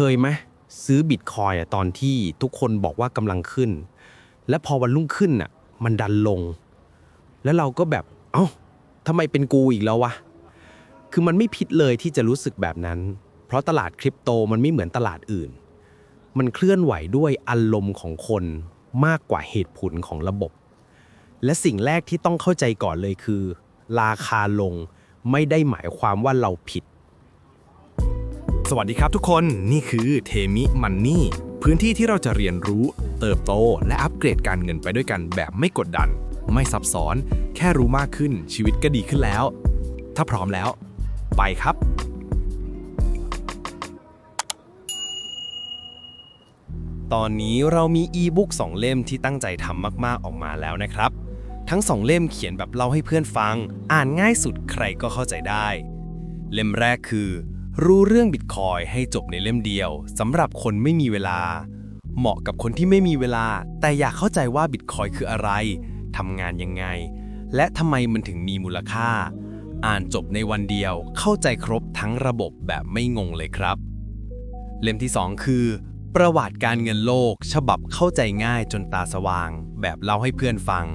เคยไหมซื้อบิตคอยน์อะตอนที่ทุกคนบอกว่ากำลังขึ้น และพอวันรุ่งขึ้นอะมันดันลง แล้วเราก็แบบเอ้าทำไมเป็นกูอีกแล้ววะ คือมันไม่ผิดเลยที่จะรู้สึกแบบนั้น เพราะตลาดคริปโตมันไม่เหมือนตลาดอื่น มันเคลื่อนไหวด้วยอารมณ์ของคนมากกว่าเหตุผลของระบบ และสิ่งแรกที่ต้องเข้าใจก่อนเลยคือ ราคาลงไม่ได้หมายความว่าเราผิด สวัสดีครับทุกคนนี่คือเทมิมันนี่พื้นที่ที่เราจะเรียนรู้ เติบโต และอัปเกรดการเงินไปด้วยกันแบบไม่กดดัน ไม่ซับซ้อน แค่รู้มากขึ้นชีวิตก็ดีขึ้นแล้ว ถ้าพร้อมแล้ว ไปครับ ตอนนี้เรามีอีบุ๊กสองเล่มที่ตั้งใจทำมาก ๆ ออกมาแล้วนะครับ ทั้งสองเล่มเขียนแบบเล่าให้เพื่อนฟัง อ่านง่ายสุดใครก็เข้าใจได้ เล่มแรกคือ รู้เรื่องบิตคอยให้จบในเล่มเดียวสำหรับคนไม่มีเวลา เหมาะกับคนที่ไม่มีเวลา แต่อยากเข้าใจว่าบิตคอยคืออะไรทำงานยังไง และทำไมมันถึงมีมูลค่า อ่านจบในวันเดียวเข้าใจครบทั้งระบบแบบไม่งงเลยครับ เล่มที่ 2 คือ ประวัติการเงินโลก ฉบับเข้าใจง่ายจนตาสว่าง แบบเล่าให้เพื่อนฟัง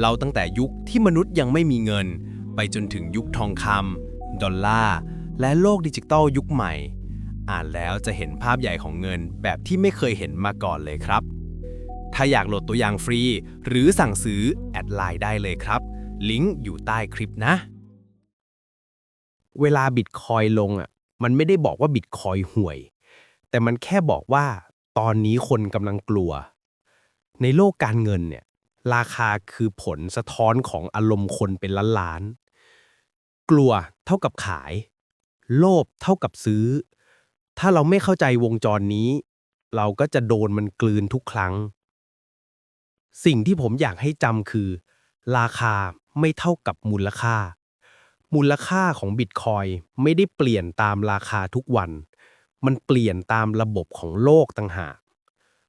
เราตั้งแต่ยุคที่มนุษย์ยังไม่มีเงิน ไปจนถึงยุคทองคำดอลลาร์ และโลกดิจิตอลยุคใหม่ อ่านแล้วจะเห็นภาพใหญ่ของเงินแบบที่ไม่เคยเห็นมาก่อนเลยครับ ถ้าอยากโหลดตัวอย่างฟรี หรือสั่งซื้อ แอดไลน์ได้เลยครับ ลิงก์อยู่ใต้คลิปนะ เวลาบิตคอยลงอะ มันไม่ได้บอกว่าบิตคอยห่วย แต่มันแค่บอกว่าตอนนี้คนกำลังกลัว ในโลกการเงินเนี่ย ราคาคือผลสะท้อนของอารมณ์คนเป็นล้านล้านๆกลัวเท่ากับขาย โลภเท่ากับซื้อ ถ้าเราไม่เข้าใจวงจรนี้ เราก็จะโดนมันกลืนทุกครั้ง สิ่งที่ผมอยากให้จำคือ ราคาไม่เท่ากับมูลค่า มูลค่าของบิตคอยไม่ได้เปลี่ยนตามราคาทุกวัน มันเปลี่ยนตามระบบของโลกต่างหาก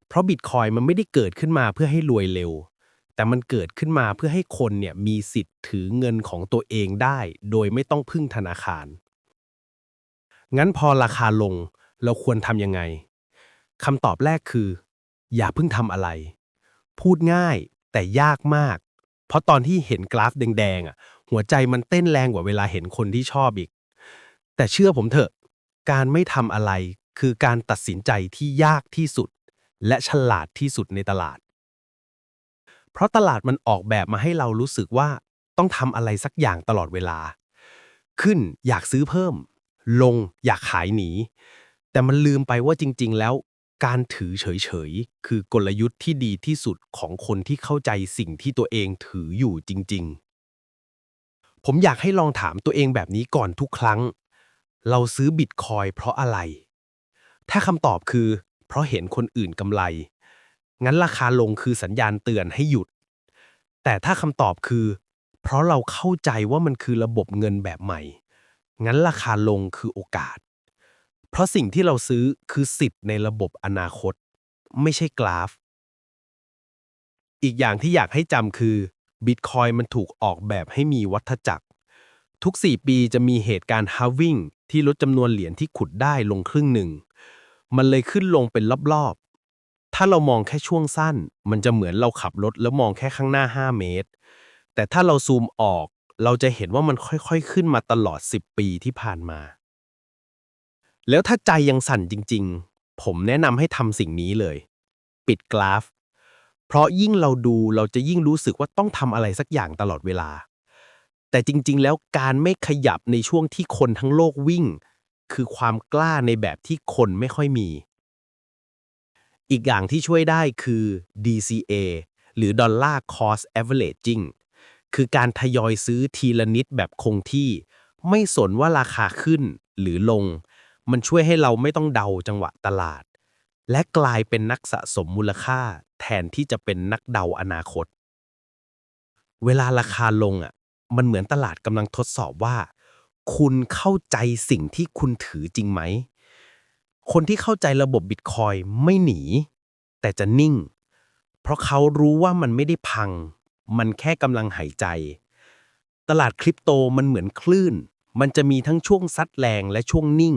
เพราะบิตคอยมันไม่ได้เกิดขึ้นมาเพื่อให้รวยเร็วแต่มันเกิดขึ้นมาเพื่อให้คนเนี่ยมีสิทธิ์ถือเงินของตัวเองได้ โดยไม่ต้องพึ่งธนาคาร งั้นพอราคาลงเราควรทำยังไงคำตอบแรกคือ อย่าเพิ่งทำอะไร พูดง่ายแต่ยากมาก เพราะตอนที่เห็นกราฟแดงๆอะ หัวใจมันเต้นแรงกว่าเวลาเห็นคนที่ชอบอีก แต่เชื่อผมเถอะ การไม่ทำอะไรคือการตัดสินใจที่ยากที่สุด และฉลาดที่สุดในตลาด เพราะตลาดมันออกแบบมาให้เรารู้สึกว่าต้องทำอะไรสักอย่างตลอดเวลา ขึ้นอยากซื้อเพิ่ม ลงอยากขายหนี แต่มันลืมไปว่าจริง ๆ แล้ว การถือเฉยๆ คือกลยุทธ์ที่ดีที่สุดของคนที่เข้าใจสิ่งที่ตัวเองถืออยู่จริง ๆ ผมอยากให้ลองถามตัวเองแบบนี้ก่อนทุกครั้ง เราซื้อบิตคอยเพราะอะไร ถ้าคำตอบคือ เพราะเห็นคนอื่นกำไร งั้นราคาลงคือสัญญาณเตือนให้หยุด แต่ถ้าคำตอบคือ เพราะเราเข้าใจว่ามันคือระบบเงินแบบใหม่ งั้นราคาลงคือโอกาส เพราะสิ่งที่เราซื้อคือสิทธิ์ในระบบอนาคต ไม่ใช่กราฟ อีกอย่างที่อยากให้จำคือบิตคอยมันถูกออกแบบให้มีวัฏจักร ทุก 4 ปีจะมีเหตุการณ์ฮาวิ่งที่ลดจำนวนเหรียญที่ขุดได้ลงครึ่งหนึ่ง มันเลยขึ้นลงเป็นรอบๆ ถ้าเรามองแค่ช่วงสั้น มันจะเหมือนเราขับรถแล้วมองแค่ข้างหน้า 5 เมตร แต่ถ้าเราซูมออก เราจะเห็นว่ามันค่อยๆ ขึ้นมาตลอด 10 ปีที่ผ่านมา แล้วถ้าใจยังสั่นจริงๆ ผมแนะนำให้ทำสิ่งนี้เลย ปิดกราฟ เพราะยิ่งเราดูเราจะยิ่งรู้สึกว่าต้องทำอะไรสักอย่างตลอดเวลา แต่จริงๆ แล้วการไม่ขยับในช่วงที่คนทั้งโลกวิ่ง คือความกล้าในแบบที่คนไม่ค่อยมี อีกอย่างที่ช่วยได้คือ DCA หรือ Dollar Cost Averaging คือการทยอยซื้อทีละนิดแบบคงที่ ไม่สนว่าราคาขึ้นหรือลง มันช่วยให้เราไม่ต้องเดาจังหวะตลาด และกลายเป็นนักสะสมมูลค่า แทนที่จะเป็นนักเดาอนาคต เวลาราคาลงอะ มันเหมือนตลาดกำลังทดสอบว่า คุณเข้าใจสิ่งที่คุณถือจริงไหม คนที่เข้าใจระบบบิตคอยไม่หนี แต่จะนิ่ง เพราะเขารู้ว่ามันไม่ได้พัง มันแค่กำลังหายใจ ตลาดคริปโตมันเหมือนคลื่น มันจะมีทั้งช่วงซัดแรงและช่วงนิ่ง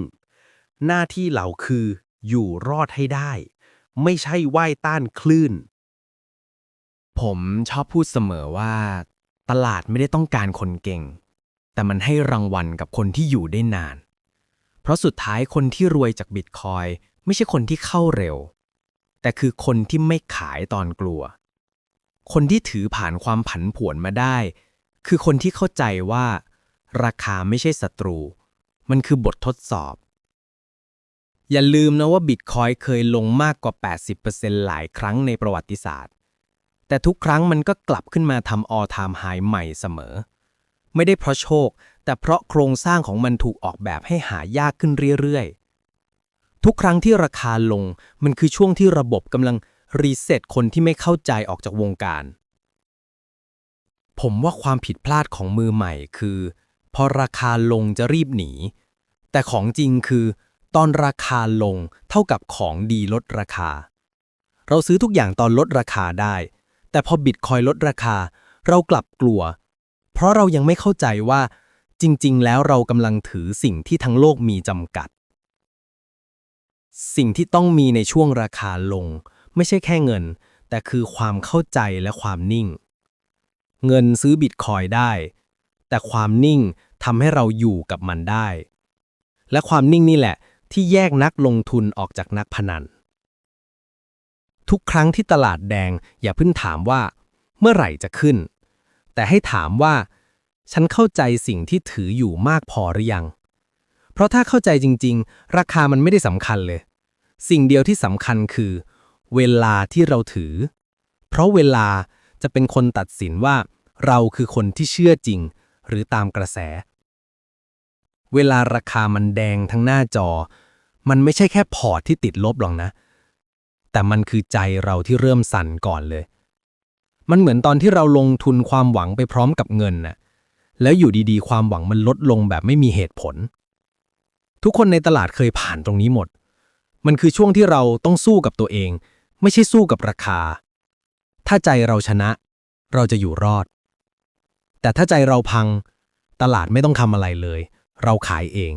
หน้าที่เราคืออยู่รอดให้ได้ ไม่ใช่ว่ายต้านคลื่น ผมชอบพูดเสมอว่า ตลาดไม่ได้ต้องการคนเก่ง แต่มันให้รางวัลกับคนที่อยู่ได้นาน เพราะสุดท้ายคนที่รวยจากบิตคอยไม่ใช่คนที่เข้าเร็ว แต่คือคนที่ไม่ขายตอนกลัว คนที่ถือผ่านความผันผวนมาได้ คือคนที่เข้าใจว่า ราคาไม่ใช่ศัตรู มันคือบททดสอบ อย่าลืมนะว่าบิตคอยเคยลงมากกว่า 80%หลายครั้งในประวัติศาสตร์ แต่ทุกครั้งมันก็กลับขึ้นมาทำ all time high ใหม่เสมอ ไม่ได้เพราะโชค แต่เพราะโครงสร้างของมันถูกออกแบบให้หายากขึ้นเรื่อยๆ ทุกครั้งที่ราคาลง มันคือช่วงที่ระบบกำลัง รีเซ็ตคนที่ไม่เข้าใจออกจากวงการ ผมว่าความผิดพลาดของมือใหม่คือ พอราคาลงจะรีบหนี แต่ของจริงคือ ตอนราคาลงเท่ากับของดีลดราคา เราซื้อทุกอย่างตอนลดราคาได้ แต่พอบิตคอยลดราคา เรากลับกลัว เพราะเรายังไม่เข้าใจว่า จริง ๆ แล้วเรากำลังถือสิ่งที่ทั้งโลกมีจำกัดสิ่งที่ต้องมีในช่วงราคาลง ไม่ใช่แค่เงิน แต่คือความเข้าใจและความนิ่ง เงินซื้อบิตคอยได้ แต่ความนิ่งทำให้เราอยู่กับมันได้ และความนิ่งนี่แหละ ที่แยกนักลงทุนออกจากนักพนัน ทุกครั้งที่ตลาดแดงอย่าเพิ่งถามว่า เมื่อไหร่จะขึ้น แต่ให้ถามว่า ฉันเข้าใจสิ่งที่ถืออยู่มากพอหรือยัง เพราะถ้าเข้าใจจริง ๆ ราคามันไม่ได้สำคัญเลย สิ่งเดียวที่สำคัญคือ เวลาที่เราถือ เพราะเวลาจะเป็นคนตัดสินว่า เราคือคนที่เชื่อจริง หรือตามกระแส เวลาราคามันแดงทั้งหน้าจอ มันไม่ใช่แค่พอร์ตที่ติดลบหรอกนะ แต่มันคือใจเราที่เริ่มสั่นก่อนเลย มันเหมือนตอนที่เราลงทุนความหวังไปพร้อมกับเงินน่ะแล้วอยู่ดีๆ ความหวังมันลดลงแบบไม่มีเหตุผล ทุกคนในตลาดเคยผ่านตรงนี้หมด มันคือช่วงที่เราต้องสู้กับตัวเอง ไม่ใช่สู้กับราคา ถ้าใจเราชนะ เราจะอยู่รอด แต่ถ้าใจเราพัง ตลาดไม่ต้องทำอะไรเลย เราขายเอง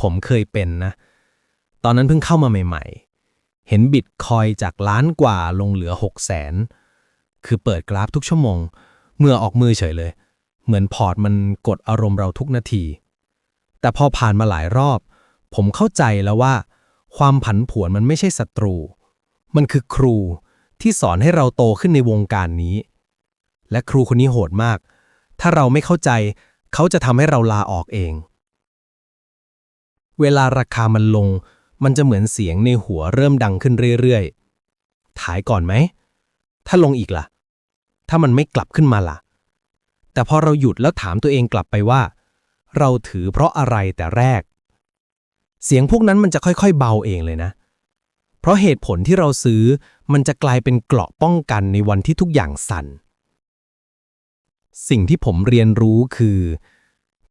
ผมเคยเป็นนะ ตอนนั้นเพิ่งเข้ามาใหม่ ๆ เห็นบิตคอยจากล้านกว่าลงเหลือ6 0แสน คือเปิดกราฟทุกชั่วโมง เมื่อออกมือเฉยเลย เหมือนพอร์ตมันกดอารมณ์เราทุกนาที แต่พอผ่านมาหลายรอบ ผมเข้าใจแล้วว่า ความผันผวนมันไม่ใช่ศัตรู มันคือครูที่สอนให้เราโตขึ้นในวงการนี้ และครูคนนี้โหดมาก ถ้าเราไม่เข้าใจ เขาจะทำให้เราลาออกเอง เวลาราคามันลง มันจะเหมือนเสียงในหัวเริ่มดังขึ้นเรื่อยๆ ถ่ายก่อนไหม ถ้าลงอีกล่ะ ถ้ามันไม่กลับขึ้นมาล่ะ แต่พอเราหยุดแล้วถามตัวเองกลับไปว่า เราถือเพราะอะไรแต่แรก เสียงพวกนั้นมันจะค่อยๆ เบาเองเลยนะ เพราะเหตุผลที่เราซื้อมันจะกลายเป็นเกราะป้องกันในวันที่ทุกอย่างสั่น สิ่งที่ผมเรียนรู้คือ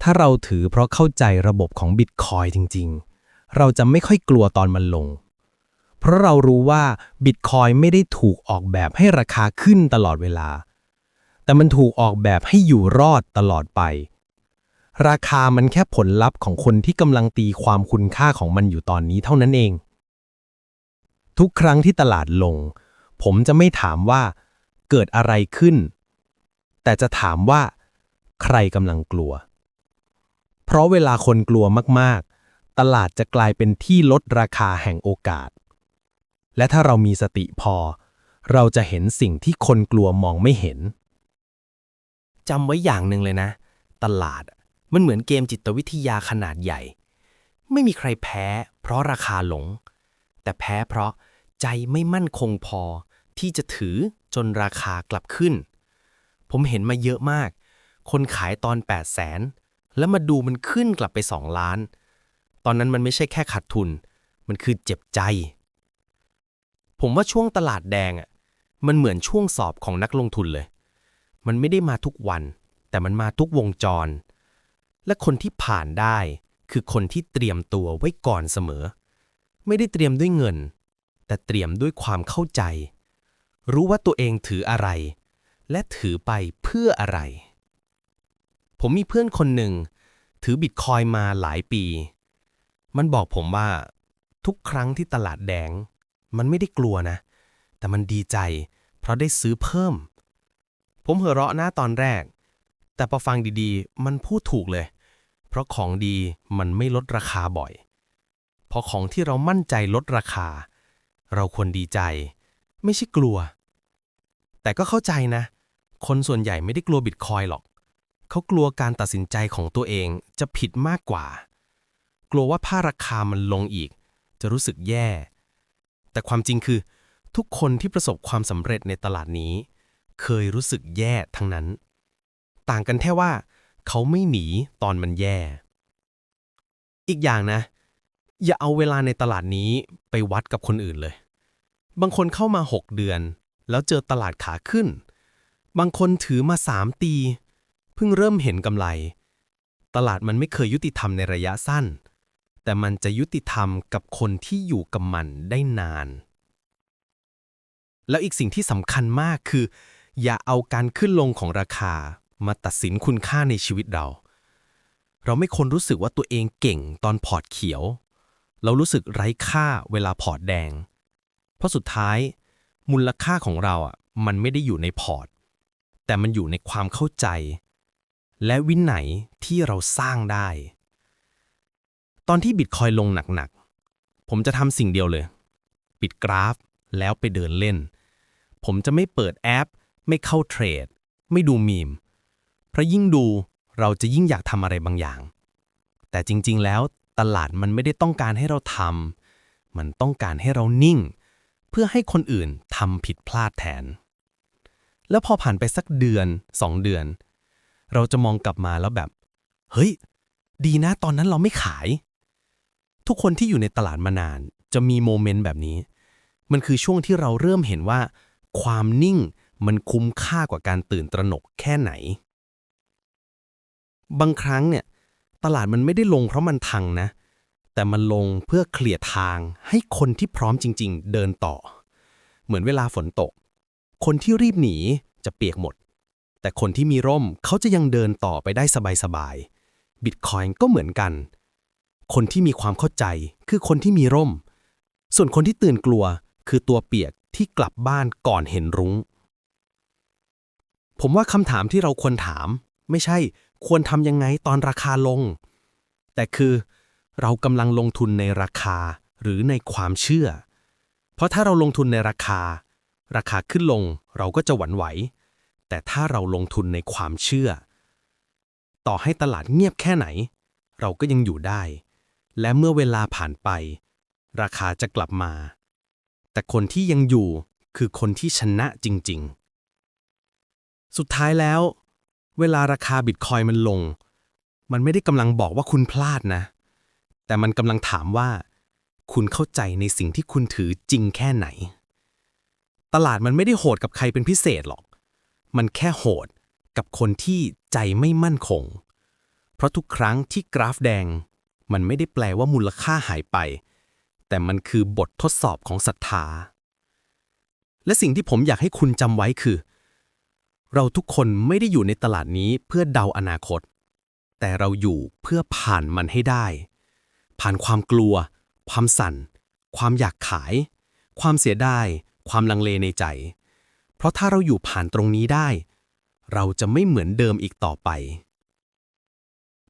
ถ้าเราถือเพราะเข้าใจระบบของบิตคอยจริง ๆ เราจะไม่ค่อยกลัวตอนมันลง เพราะเรารู้ว่าบิตคอยไม่ได้ถูกออกแบบให้ราคาขึ้นตลอดเวลา แต่มันถูกออกแบบให้อยู่รอดตลอดไป ราคามันแค่ผลลัพธ์ของคนที่กำลังตีความคุณค่าของมันอยู่ตอนนี้เท่านั้นเอง ทุกครั้งที่ตลาดลง ผมจะไม่ถามว่าเกิดอะไรขึ้น แต่จะถามว่า ใครกำลังกลัว เพราะเวลาคนกลัวมากๆ ตลาดจะกลายเป็นที่ลดราคาแห่งโอกาส และถ้าเรามีสติพอ เราจะเห็นสิ่งที่คนกลัวมองไม่เห็นจำไว้อย่างหนึ่งเลยนะ ตลาด มันเหมือนเกมจิตวิทยาขนาดใหญ่ ไม่มีใครแพ้ เพราะราคาหลง แต่แพ้เพราะใจไม่มั่นคงพอ ที่จะถือจนราคากลับขึ้น ผมเห็นมาเยอะมาก คนขายตอน 8 0 0แสนแล้วมาดูมันขึ้นกลับไป 2 ล้าน ตอนนั้นมันไม่ใช่แค่ขาดทุน มันคือเจ็บใจ ผมว่าช่วงตลาดแดงอะมันเหมือนช่วงสอบของนักลงทุนเลย มันไม่ได้มาทุกวัน แต่มันมาทุกวงจร และคนที่ผ่านได้ คือคนที่เตรียมตัวไว้ก่อนเสมอ ไม่ได้เตรียมด้วยเงิน แต่เตรียมด้วยความเข้าใจ รู้ว่าตัวเองถืออะไร และถือไปเพื่ออะไร ผมมีเพื่อนคนหนึ่ง ถือบิตคอยน์มาหลายปี มันบอกผมว่าทุกครั้งที่ตลาดแดง มันไม่ได้กลัวนะ แต่มันดีใจ เพราะได้ซื้อเพิ่ม ผมหัวเราะหน้าตอนแรก แต่พอฟังดีๆ มันพูดถูกเลย เพราะของดีมันไม่ลดราคาบ่อย พอของที่เรามั่นใจลดราคา เราควรดีใจ ไม่ใช่กลัว แต่ก็เข้าใจนะ คนส่วนใหญ่ไม่ได้กลัวบิตคอยหรอก เขากลัวการตัดสินใจของตัวเองจะผิดมากกว่า กลัวว่าถ้าราคามันลงอีก จะรู้สึกแย่ แต่ความจริงคือ ทุกคนที่ประสบความสำเร็จในตลาดนี้ เคยรู้สึกแย่ทั้งนั้น ต่างกันแค่ว่า เขาไม่หนีตอนมันแย่ อีกอย่างนะ อย่าเอาเวลาในตลาดนี้ไปวัดกับคนอื่นเลย บางคนเข้ามา 6 เดือน แล้วเจอตลาดขาขึ้น บางคนถือมา3ตีเพิ่งเริ่มเห็นกำไร ตลาดมันไม่เคยยุติธรรมในระยะสั้น แต่มันจะยุติธรรมกับคนที่อยู่กับมันได้นาน แล้วอีกสิ่งที่สำคัญมากคือ อย่าเอาการขึ้นลงของราคา มาตัดสินคุณค่าในชีวิตเรา เราไม่ควรรู้สึกว่าตัวเองเก่งตอนพอร์ตเขียว เรารู้สึกไร้ค่าเวลาพอร์ตแดง เพราะสุดท้าย มูลค่าของเราอะมันไม่ได้อยู่ในพอร์ต แต่มันอยู่ในความเข้าใจ และวินัยที่เราสร้างได้ ตอนที่บิตคอยลงหนักๆ ผมจะทำสิ่งเดียวเลย ปิดกราฟแล้วไปเดินเล่น ผมจะไม่เปิดแอป ไม่เข้าเทรด ไม่ดูมีม ราะยิ่งดูเราจะยิ่งอยากทำอะไรบางอย่าง แต่จริงๆแล้วตลาดมันไม่ได้ต้องการให้เราทำมันต้องการให้เรานิ่ง เพื่อให้คนอื่นทำผิดพลาดแทน แล้วพอผ่านไปสักเดือนสองเดือน เราจะมองกลับมาแล้วแบบ เฮ้ย ดีนะตอนนั้นเราไม่ขาย ทุกคนที่อยู่ในตลาดมานานจะมีโมเมนต์แบบนี้ มันคือช่วงที่เราเริ่มเห็นว่า ความนิ่งมันคุ้มค่ากว่าการตื่นตระหนกแค่ไหน บางครั้งเนี่ยตลาดมันไม่ได้ลงเพราะมันทังนะ แต่มันลงเพื่อเคลียร์ทางให้คนที่พร้อมจริง ๆ เดินต่อ เหมือนเวลาฝนตก คนที่รีบหนีจะเปียกหมด แต่คนที่มีร่มเขาจะยังเดินต่อไปได้สบายๆบิตคอยน์ก็เหมือนกัน คนที่มีความเข้าใจคือคนที่มีร่ม ส่วนคนที่ตื่นกลัวคือตัวเปียกที่กลับบ้านก่อนเห็นรุง้ง ผมว่าคำถามที่เราควรถาม ไม่ใช่ ควรทำยังไงตอนราคาลง แต่คือเรากำลังลงทุนในราคาหรือในความเชื่อ เพราะถ้าเราลงทุนในราคา ราคาขึ้นลงเราก็จะหวั่นไหว แต่ถ้าเราลงทุนในความเชื่อ ต่อให้ตลาดเงียบแค่ไหน เราก็ยังอยู่ได้ และเมื่อเวลาผ่านไป ราคาจะกลับมา แต่คนที่ยังอยู่คือคนที่ชนะจริง ๆ สุดท้ายแล้ว เวลาราคาบิตคอยมันลง มันไม่ได้กำลังบอกว่าคุณพลาดนะ แต่มันกำลังถามว่า คุณเข้าใจในสิ่งที่คุณถือจริงแค่ไหน ตลาดมันไม่ได้โหดกับใครเป็นพิเศษหรอก มันแค่โหดกับคนที่ใจไม่มั่นคง เพราะทุกครั้งที่กราฟแดง มันไม่ได้แปลว่ามูลค่าหายไป แต่มันคือบททดสอบของศรัทธา และสิ่งที่ผมอยากให้คุณจำไว้คือ เราทุกคนไม่ได้อยู่ในตลาดนี้เพื่อเดาอนาคต แต่เราอยู่เพื่อผ่านมันให้ได้ ผ่านความกลัว ความสั่น ความอยากขาย ความเสียดาย ความลังเลในใจ เพราะถ้าเราอยู่ผ่านตรงนี้ได้ เราจะไม่เหมือนเดิมอีกต่อไป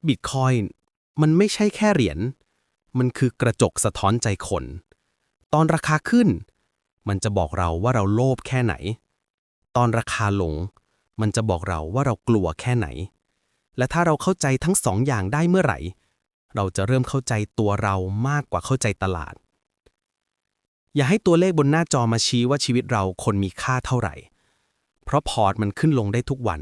บิตคอยน์มันไม่ใช่แค่เหรียญ มันคือกระจกสะท้อนใจคน ตอนราคาขึ้น มันจะบอกเราว่าเราโลภแค่ไหน ตอนราคาลง มันจะบอกเราว่าเรากลัวแค่ไหน และถ้าเราเข้าใจทั้งสองอย่างได้เมื่อไหร่ เราจะเริ่มเข้าใจตัวเรามากกว่าเข้าใจตลาด อย่าให้ตัวเลขบนหน้าจอมาชี้ว่าชีวิตเราคนมีค่าเท่าไหร่ เพราะพอร์ตมันขึ้นลงได้ทุกวัน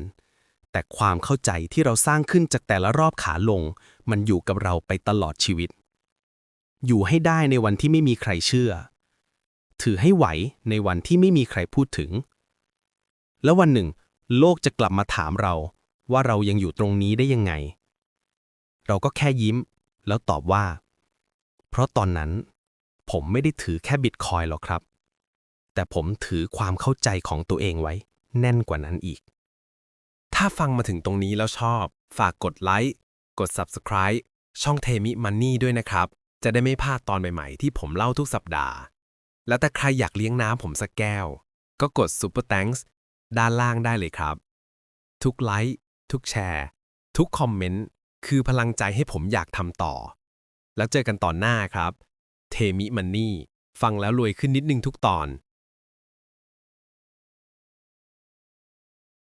แต่ความเข้าใจที่เราสร้างขึ้นจากแต่ละรอบขาลง มันอยู่กับเราไปตลอดชีวิต อยู่ให้ได้ในวันที่ไม่มีใครเชื่อ ถือให้ไหวในวันที่ไม่มีใครพูดถึง แล้ววันหนึ่ง โลกจะกลับมาถามเรา ว่าเรายังอยู่ตรงนี้ได้ยังไง เราก็แค่ยิ้ม แล้วตอบว่า เพราะตอนนั้น ผมไม่ได้ถือแค่บิตคอยหรอกครับ แต่ผมถือความเข้าใจของตัวเองไว้ แน่นกว่านั้นอีก ถ้าฟังมาถึงตรงนี้แล้วชอบ ฝากกดไลค์กด Subscribe ช่องเทมิมันนี่ด้วยนะครับ จะได้ไม่พลาดตอนใหม่ๆที่ผมเล่าทุกสัปดาห์ แล้วถ้าใครอยากเลี้ยงน้ำผมสักแก้ว ก็กด Super Thanks ด้านล่างได้เลยครับ ทุกไลค์ ทุกแชร์ ทุกคอมเมนต์ คือพลังใจให้ผมอยากทำต่อ แล้วเจอกันตอนหน้าครับ เทมิมันนี่ ฟังแล้วรวยขึ้นนิดนึงทุกตอน